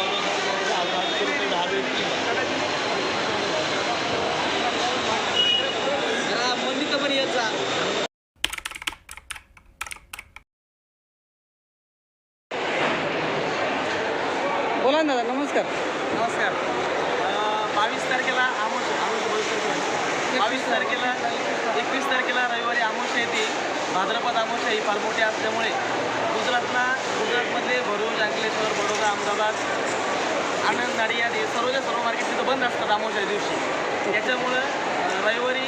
हजार आठशे रुपये दहा वेळ पण याचा बोला ना दादा नमस्कार. नमस्कार बावीस तारखेला आमोश आमोश. बावीस तारखेला एकवीस तारखेला रविवारी भाद्रपद आमोश ही मोठी असल्यामुळे गुजरातला गुजरातमधले भरूच अंकलेश्वर बडोदा अहमदाबाद आनंद नाडियाद हे सर्वच्या सर्व मार्केट तिथं बंद असतात आमोशा दिवशी. याच्यामुळं रविवारी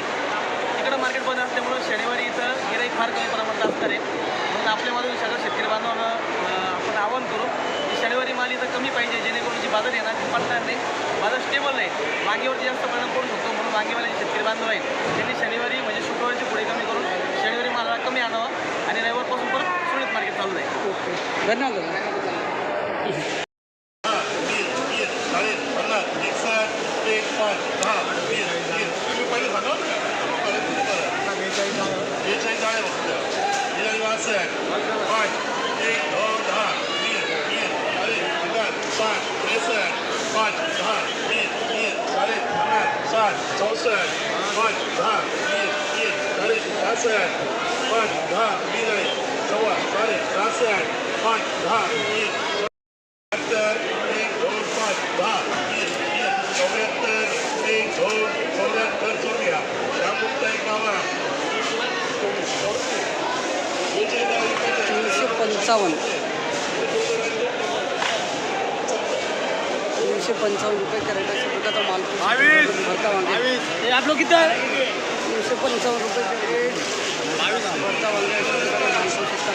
तिकडं मार्केट बंद असल्यामुळं शनिवारी इथं गिराईक फार कमी प्रमाणात असणार आहे म्हणून आपल्यामधून सगळं शेतकरी बांधवांना आपण आवाहन करू की शनिवारी माल इथं कमी पाहिजे जेणेकरून जी बाजार येणार ती पडणार नाही. बाजार स्टेबल नाही. मागेवरती जास्त परिणाम करू शकतो म्हणून वांगीवाले जे शेतकरी बांधव आहेत त्यांनी शनिवारी म्हणजे शुक्रवारची पुढे कमी करून शनिवारी मालाला कमी आणावं आणि रविवारपासून परत सुरळीत मार्केट चालू जाईल ओके. धन्यवाद दादा चाळीस पन्नास एकसष्ट एक पाच दहा वीस तीस तुम्ही पहिले सांगा बेचाळीस आहे फक्त बेचाळीस बासष्ट पाच एक दोन दहा वीस तीस चाळीस पन्नास साठ त्रेसष्ट पाच दहा वीस तीस चाळीस पन्नास साठ चौसष्ट पाच दहा वीस तीस चाळीस पासष्ट पाच दहा वीस चव्वा सहासष्ट पाच दहा वीस सत्तर एक दोन पाच दहा वीस तीस चौऱ्याहत्तर एक दोन चौऱ्याहत्तर चौऱ्या शामुक्त एकावन्न तीनशे पंचावन्न तीनशे पंचावन्न रुपये. कॅरेट अशा प्रकारचा माल भरता वांगे आप लोग कितना तीनशे पंचावन्न रुपये कॅरेट भरता वांगे अशा प्रकारे माल पाहू शकता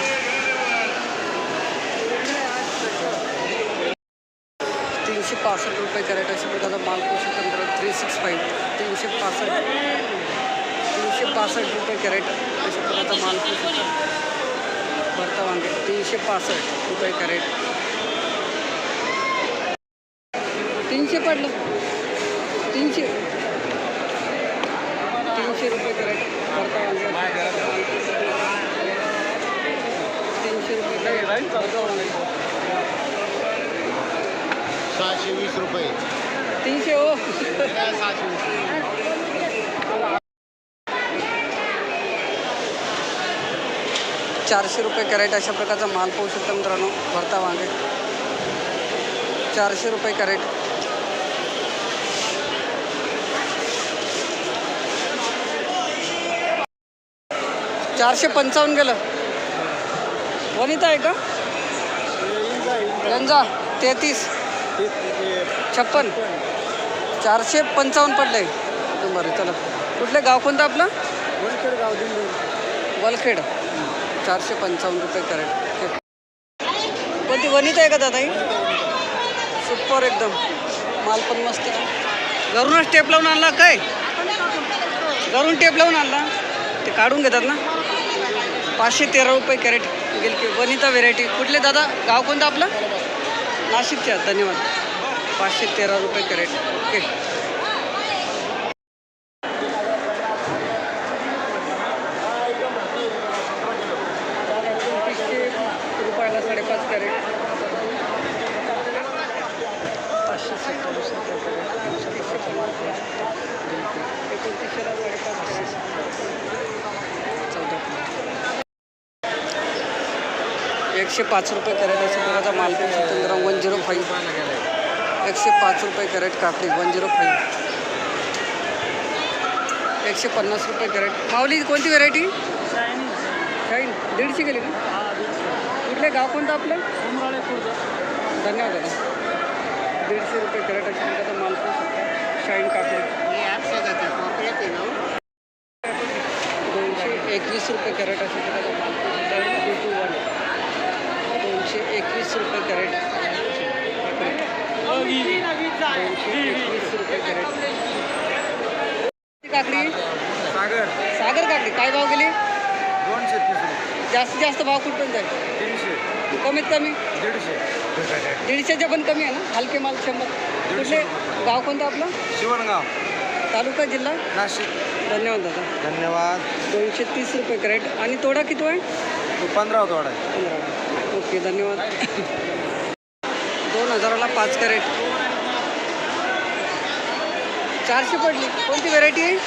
तीनशे पासष्ट रुपये कॅरेट अशा प्रकारचा माल पाहू थ्री सिक्स फाईव्ह तीनशे पासष्ट तीनशे पासष्ट रुपये कॅरेट अशा प्रकारचा माल पाहू शकता भरता वांगे तीनशे पासष्ट रुपये कॅरेट. तीनशे पडलं. तीनशे. तीनशे रुपये कॅरेट भरता वांगे. तीनशे रुपये कॅरेट भरता वांगे. सहाशे वीस रुपये. तीनशे हो सहाशे वीस चारशे रुपये कॅरेट अशा प्रकारचा माल पाहू शकतो मित्रांनो भरता वांगे चारशे रुपये कॅरेट. चारशे पंचावन्न गेलं. वनिता आहे का? गंजा तेहतीस. छप्पन. चारशे पंचावन्न पडले बरं चला. कुठलं गाव कोणतं आपलं? वलखेड चारशे पंचावन्न रुपये कॅरेट. कोणती वनिता आहे का दादा ही? सुपर एकदम. माल पण मस्त आहे. घरूनच टेप लावून आणला काय? घरून टेप लावून आणला? ते काढून घेतात ना? पाचशे तेरा रुपये कॅरेट गेल की वनिता व्हेरायटी कुठले दादा? गाव कोणतं आपलं? नाशिकच्या धन्यवाद. पाचशे तेरा रुपये कॅरेट. ओके एकोणतीसशे रुपयाला साडेपाच कॅरेट पाचशे सत्तावीस रुपये कॅरेट सव्वीसशे पन्नास एकोणतीसशेला साडेपाच कॅरेट चौदा एकशे पाच रुपये कॅरेट अशा प्रकारचा माल पण स्वतंत्र वन झिरो फाईव्ह. एकशे पाच रुपये कॅरेट काकडी वन झिरो फाईव्ह. एकशे पन्नास रुपये कॅरेट. माऊली कोणती व्हरायटी शाईन दीडशे गेली का? कुठले गाव कोणतं आपलं? धन्यवाद. दादा दीडशे रुपये कॅरेट अशा प्रकारचा माल पण शाईन काकडी दोनशे एकवीस रुपये कॅरेट अशा प्रकारचा माल पण शकता टू टू वन दोनशे एकवीस रुपये कॅरेट. दोनशे एकवीस रुपये कॅरेट. काकडी? सागर. सागर काकडी. काय भाव गेली? दोनशे तीस रुपये. जास्तीत जास्त भाव कुठपर्यंत जाईल तीनशे. कमीत कमी? दीडशे. दीडशेच्या पण कमी आहे ना? हलके माल शंभर. कुठले? गाव कोणतं आपलं? शिवणगाव. तालुका जिल्हा? नाशिक. धन्यवाद दादा. धन्यवाद. दोनशे तीस रुपये कॅरेट. आणि तोडा किती आहे? तो पंधरा होता आहे. पंधरा ओके धन्यवाद. दोन हजाराला पाच कॅरेट. चारशे पडली. कोणती व्हेरायटी आहे?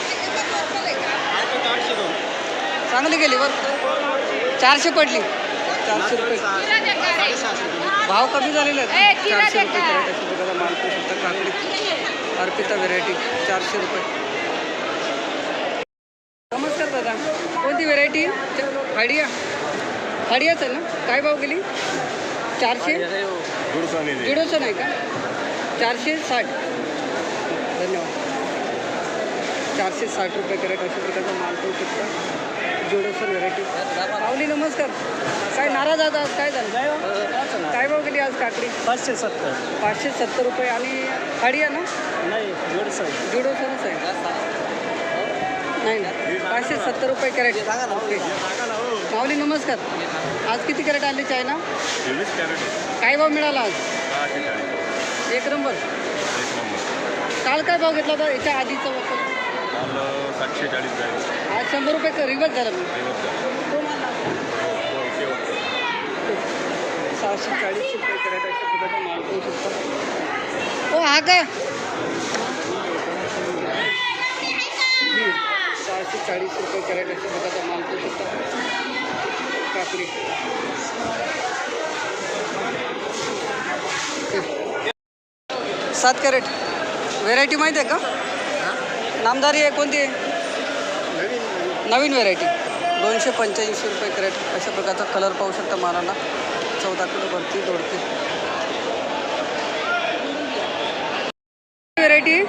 चांगली गेली बरं. चारशे पडली. चारशे रुपये. भाव कमी झालेला आहे चारशे रुपये कॅरेट पाहू शकता काकडी अर्पिता व्हेरायटी चारशे रुपये. नमस्कार दादा. कोणती व्हेरायटी हाडिया हाडियाच आहे ना? काय भाव गेली? चारशे? दीडशे नाही का? चारशे साठ. धन्यवाद. चारशे साठ रुपये कॅरेट अशा प्रकारचा माल पाहू शकता. जोडोसर व्हेरायटी पावली नमस्कार. काय नाराज आहात आज काय झालं? काय भाव गेली आज काकडी? पाचशे सत्तर. पाचशे सत्तर रुपये. आणि हाडिया ना? नाही दीडशे दीडशेच आहे. नाही ना? पाचशे सत्तर रुपये कॅरेट. ओके. माऊली नमस्कार. आज किती कॅरेट आले चायना? काय भाव मिळाला आज? एक नंबर. काल काय भाव घेतला होता याच्या आधीचा वापर सातशे चाळीस जाईल आज शंभर रुपये रिवर्स झाला मी. सहाशे चाळीस रुपये कॅरेट अशा प्रकारचा माल शकता. हो हा का? सहाशे चाळीस रुपये कॅरेट अशा प्रकारचा माल पाहू शकता. काकडी सात कॅरेट. व्हेरायटी माहीत आहे का? नामदारी आहे कोणती? आहे नवीन व्हेरायटी दोनशे पंच्याऐंशी रुपये कॅरेट. अशा प्रकारचा कलर पाहू शकता मालाला. चौदा किलो भरती दोडकी. व्हेरायटी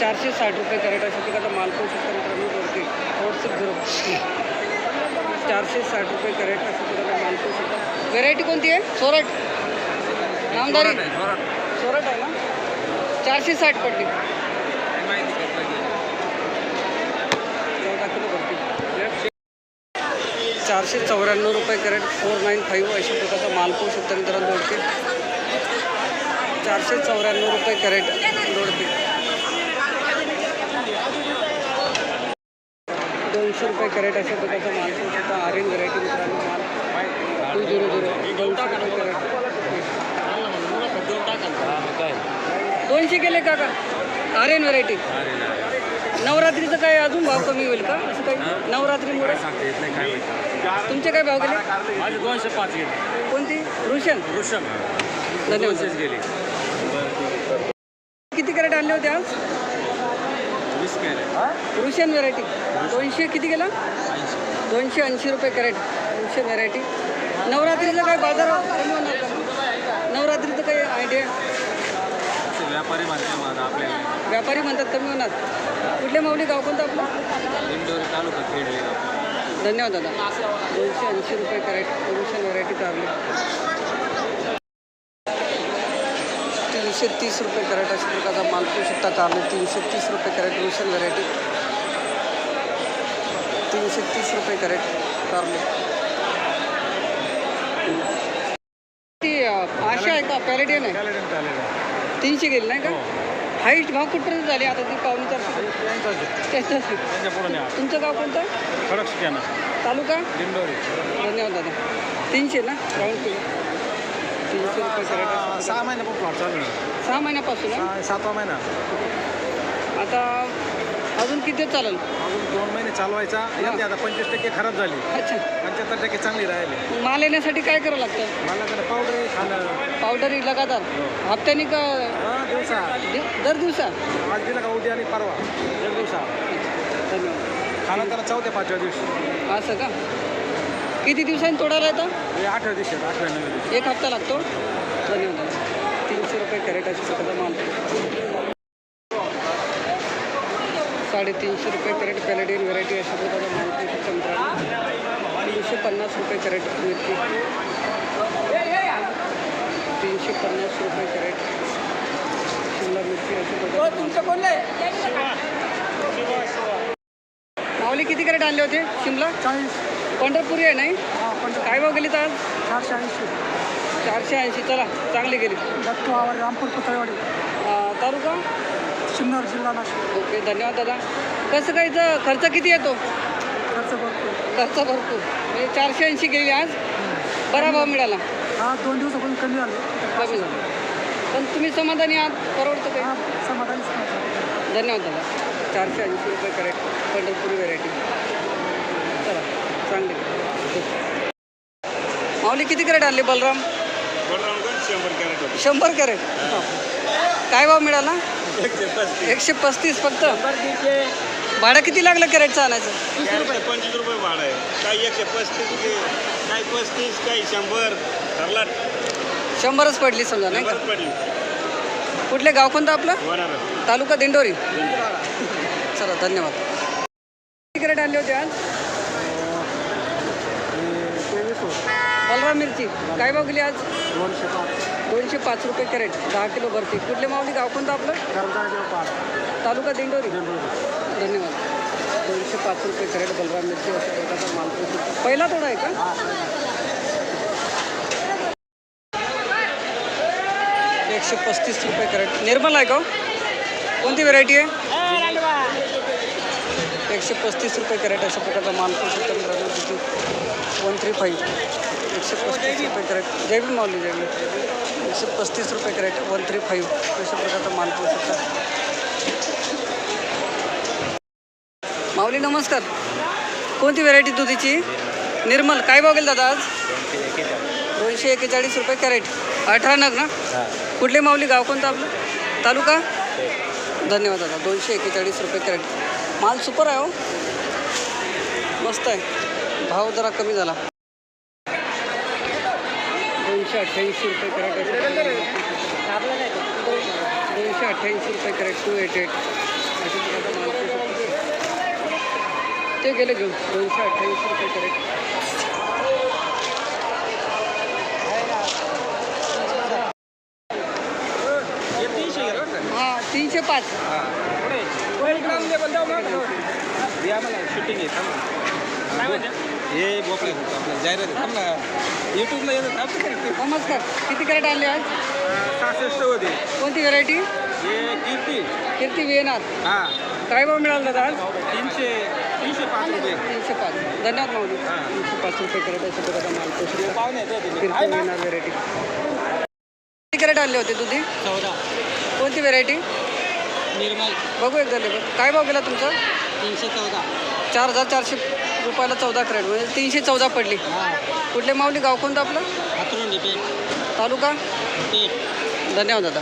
चारशे साठ रुपये कॅरेट. अशा प्रकारचा माल पाहू शकता मित्रांनो दोडकी. व्हॉट्सअप झिरो चारशे साठ रुपये कॅरेट शकता. व्हेरायटी कोणती आहे? सोरट. नामदारी. सोरट आहे ना? चारशे साठ पडली. चौदा किलो भरती चारशे चौऱ्याण्णव रुपये कॅरेट फोर नाईन फाईव्ह अशा प्रकारचा माल पाहू शकता मित्रांनो दोडके चारशे चौऱ्याण्णव रुपये कॅरेट दोडके दोनशे रुपये कॅरेट अशा प्रकारचा माल पाहू शकता आर्यन व्हरायटी मित्रांनो माल. टू झिरो झिरो दोनशे रुपये कॅरेट. दोनशे केले का का आर्यन व्हरायटी नवरात्रीचं काय अजून भाव कमी होईल का? असं काही नवरात्रीमुळे? तुमचे काय भाव गेले? माझे दोनशे पाच गेले. कोणती? रुशन. वृषभ धन्यवाद. गेले. किती कॅरेट आणले होते आज? रुशन व्हेरायटी दोनशे किती गेला? दोनशे ऐंशी रुपये कॅरेट. रुशन व्हेरायटी नवरात्रीचं काय बाजार नवरात्रीचं काही आयडिया व्यापारी म्हणते माझा आपल्याला. व्यापारी म्हणतात कमी होणार कुठल्या माऊली गाव कोणतं आपलं? धन्यवाद दादा. दोनशे ऐंशी रुपये कॅरेट. रुशन व्हेरायटी कारली तीनशे तीस रुपये कॅरेट अशा प्रकारचा माल पाहू शकता. कारले तीनशे तीस रुपये कॅरेट रुशन व्हेरायटी तीनशे तीस रुपये कॅरेट कारले ती आशा आहे का? पॅलेडियन आहे. तीनशे गेली नाही का? हाईस्ट भाव कुठपर्यंत झाली? आता ती पावणे चारशे तुमचं गाव कोणतं? तालुका? धन्यवाद दादा. तीनशे ना? तीनशे रुपये. सहा महिन्यापासून प्लॉट चालू आहे. सहा महिन्यापासून आहे. सहा- सातवा महिना. आता अजून किती चालेल? अजून दोन महिने चालवायचा यातली आता पंचवीस टक्के खराब झाली. अच्छा. पंच्याहत्तर टक्के चांगली राहिली. मग माल येण्यासाठी काय करावं लागतं? मला त्याला पावडर खाणं पावडर लगातार. हप्त्यानी का हा दिवसा. दि- दर दिवसा? आज दिला का उद्या आणि परवा? एक दिवसा. धन्यवाद. खाणं त्याला चौथ्या पाचव्या दिवशी. असं का? किती दिवसांनी तोडायला येतं? हे आठव्या दिवशी आठव्या नव्या दिवशी एक हप्ता लागतो? धन्यवाद. तीनशे रुपये कॅरेट अशा प्रकारचा माल. साडेतीनशे रुपये कॅरेट पॅलेडियन व्हरायटी अशा प्रकारचा माल शकता मित्रांनो तीनशे पन्नास रुपये कॅरेट मिरची. तीनशे पन्नास रुपये कॅरेट. शिमला मिरची अशा प्रकारचा माऊली किती कॅरेट आणले होते? शिमला? चाळीस. पंढरपुरी आहे नाही? काय भाव गेली तर आज? चारशे ऐंशी. चारशे ऐंशी. चला चांगली गेली. दत्तू आवर रामपूर पुतळेवाडी. तालुका? शिन्नर जिल्हा नाशिक. ओके धन्यवाद दादा. कसं काय इथं खर्च किती येतो? खर्च भरपूर. खर्च भरपूर. म्हणजे चारशे ऐंशी गेली आज. बरा भाव मिळाला. हा दोन दिवसापासून कमी झाले कमी झालं. पण तुम्ही समाधानी आहात? परवडतं हा काय समाधानी समाधानी. धन्यवाद दादा. चारशे ऐंशी रुपये करेक्ट पंढरपुरी व्हेरायटी चांगले. माऊली किती कॅरेट आणले बलराम? शंभर कॅरेट. काय भाव मिळाला? एकशे पस्तीस फक्त? भाडं किती लागलं कॅरेटचं आणायचं? पंचवीस रुपये भाडं आहे काही एकशे पस्तीस काही पस्तीस काही शंभर ठरला शंभरच पडली समजा नाही का? पडली कुठले गाव कोणतं आपलं? तालुका दिंडोरी. चला धन्यवाद. किती कॅरेट आणले होते आज? बलराम मिरची. काय भाव गेली आज? दोनशे पाच. दोनशे पाच रुपये कॅरेट. दहा किलो भरती. कुठले माऊली गाव कोणतं आपलं? तालुका दिंडोरी. धन्यवाद. दोनशे पाच रुपये कॅरेट बलराम मिरची अशा प्रकारचा माल. पहिला तोडा आहे का? एकशे पस्तीस रुपये कॅरेट. निर्मल आहे का हो? कोणती व्हेरायटी आहे? एकशे पस्तीस रुपये कॅरेट अशा प्रकारचा माल मित्रांनो तिथे वन थ्री फाईव्ह एकशे पस्तीस रुपये कॅरेट. जय भीम माऊली जय भीम एकशे पस्तीस रुपये कॅरेट वन थ्री फाईव्ह. अशा प्रकारचा माल पोहोचतो माऊली नमस्कार. कोणती व्हेरायटी दुधीची? निर्मल काय भाव गेलं दादा आज? दोनशे एक्केचाळीस रुपये कॅरेट. अठरा नग ना? कुठले माऊली? गाव कोणतं आपलं? तालुका? धन्यवाद दादा. दोनशे एक्केचाळीस रुपये कॅरेट. माल सुपर आहे हो. मस्त आहे. भाव जरा कमी झाला. दोनशे अठ्ठ्याऐंशी रुपये कॅरेट दोनशे अठ्ठ्याऐंशी रुपये कॅरेट टू एट एट. ते गेले घेऊन. दोनशे अठ्ठ्याऐंशी रुपये कॅरेट तीनशे पाच. शूटिंग आहे हे बोकडे आपलं जाहिरात. थांब ना. युट्यूबला येतं. थांब ना. नमस्कार. किती कॅरेट आणले आज? सहासष्ट होते. कोणती व्हेरायटी हे कीर्ती. कीर्ती विएनार हां. काय भाव मिळाला दादा आज? तीनशे तीनशे पाच रुपये. तीनशे पाच. धन्यवाद माऊली. तीनशे पाच रुपये कॅरेट अशा प्रकारचा माल पाहुणे आहेत हो कीर्ती विएनार व्हेरायटी किती कॅरेट आणले होते दुधी? चौदा. कोणती व्हेरायटी निर्मल. बघू एकदा लेबर काय भाव गेला तुमचा? तीनशे चौदा. चार हजार चारशे रुपयाला चौदा कॅरेट म्हणजे तीनशे चौदा पडली. कुठले माऊली गाव कोणतं आपलं? तालुका? धन्यवाद दादा.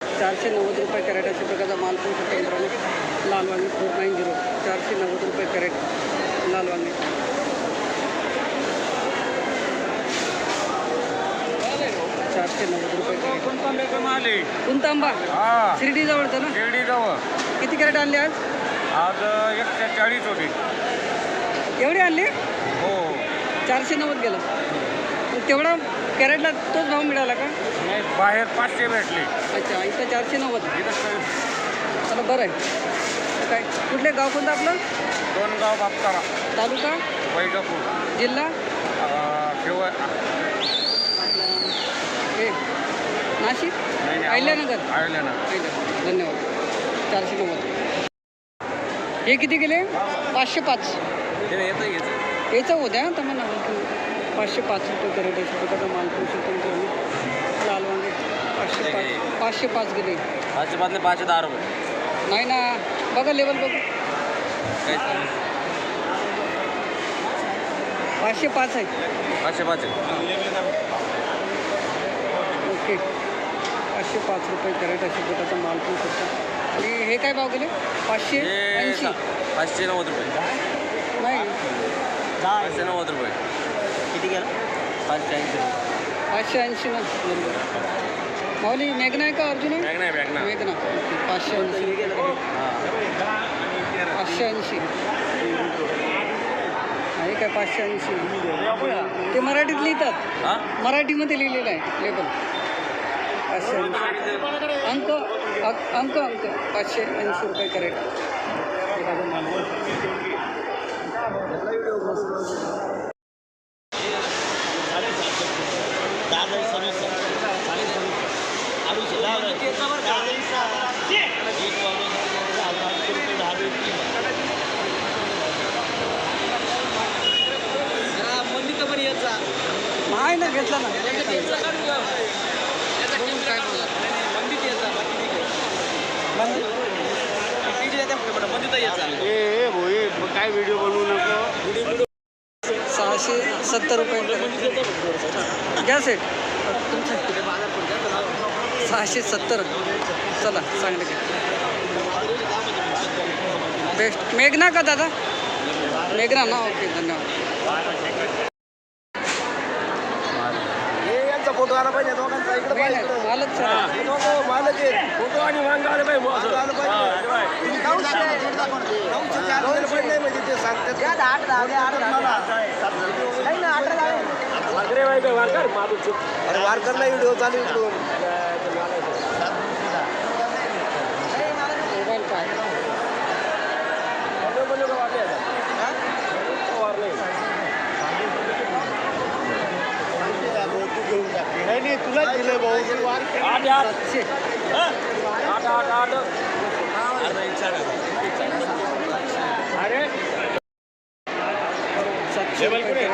चारशे नव्वद रुपये कॅरेट अशा प्रकारचा माल पण शकतो मित्रांनो. लाल वांगी फोर नाईन झिरो चारशे नव्वद रुपये कॅरेट लाल वांगी. चारशे नव्वद रुपये कॅरेट. कोणता आंबा शिर्डी जवळचा ना? शिर्डी जवळ किती कॅरेट आणले आज? आज एकशे चाळीस होते. एवढे आणले हो. चारशे नव्वद गेलं. मग तेवढा कॅरेटला तोच भाव मिळाला का? नाही बाहेर पाचशे भेटले. अच्छा इथं चारशे नव्वद. चला बरं आहे. काय कुठले गाव कोणतं आपलं? दोन गाव बापतारा. तालुका? वैजापूर. जिल्हा? हे नाशिक? अहिल्यानगर? आयल्यानगर अहिल्या धन्यवाद. चारशे नव्वद. हे किती गेले? पाचशे पाच. येतं होत्या तर म्हणा पाचशे पाच रुपये करेट अशा प्रकारचा माल करू शकतो. लाल वांगे पाचशे पाच पाचशे पाच गेले. पाचशे पाच नाही पाचशे दहा रुपये. नाही ना बघा लेवल बघा. पाचशे पाच आहे. पाचशे पाच ओके. पाचशे पाच रुपये कॅरेट अशा प्रकारचा माल पण शकतो. आणि हे काय भाव गेले? पाचशे ऐंशी. पाचशे नव्वद रुपये. पाचशे नव्वद रुपये. किती गेला? पाचशे ऐंशी पाचशे ऐंशी ना माऊली मेघना आहे का अर्जुन आहे बॅग नाही. बॅग ना मेघना पाचशे ऐंशी. पाचशे ऐंशी. आहे काय पाचशे ऐंशी? ते मराठीत लिहितात. हां? मराठीमध्ये लिहिलेलं आहे लेबल. पाचशे ऐंशी. अंक अंक अंक. पाचशे ऐंशी रुपये कॅरेट दहा हजार सर्विस चालेल सर्विस अडीचशे दहा हजार दहा हजार ना घेतला ना मंदीत यायचा बाकी नाही काही. पीजी येते म्हटलं, मंदीत यायचा ए ए भोई काय व्हिडिओ बनवू नको? सहाशे सत्तर रुपये घ्या सेट सहाशे सत्तर. चला चांगलं घ्या. बेस्ट मेघना का दादा? मेघना ना ओके धन्यवाद. फोटो आला पाहिजे दोघांचा इकडे. मालक फोटो आणि वांग आलं पाहिजे आलं पाहिजे. म्हणजे ते सांगतात. अरे वारकर नाही व्हिडिओ चालू इकडून मोबाईल काय नाही नाही तुलाच दिलं भाऊ तू वार सातशे सातशे रुपये कॅरेट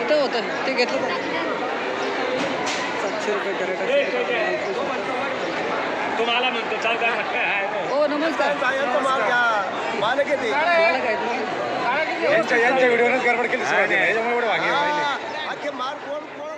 इथं होतं. ते घेतलं सातशे रुपये कॅरेट तुम्हाला म्हणतो हो नमस्कार. मालक येते मला काय? तुम्हाला यांच्या यांच्या व्हिडिओनच गडबड केली याच्यामुळे एवढं वागे अख्खे मार कोण कोण?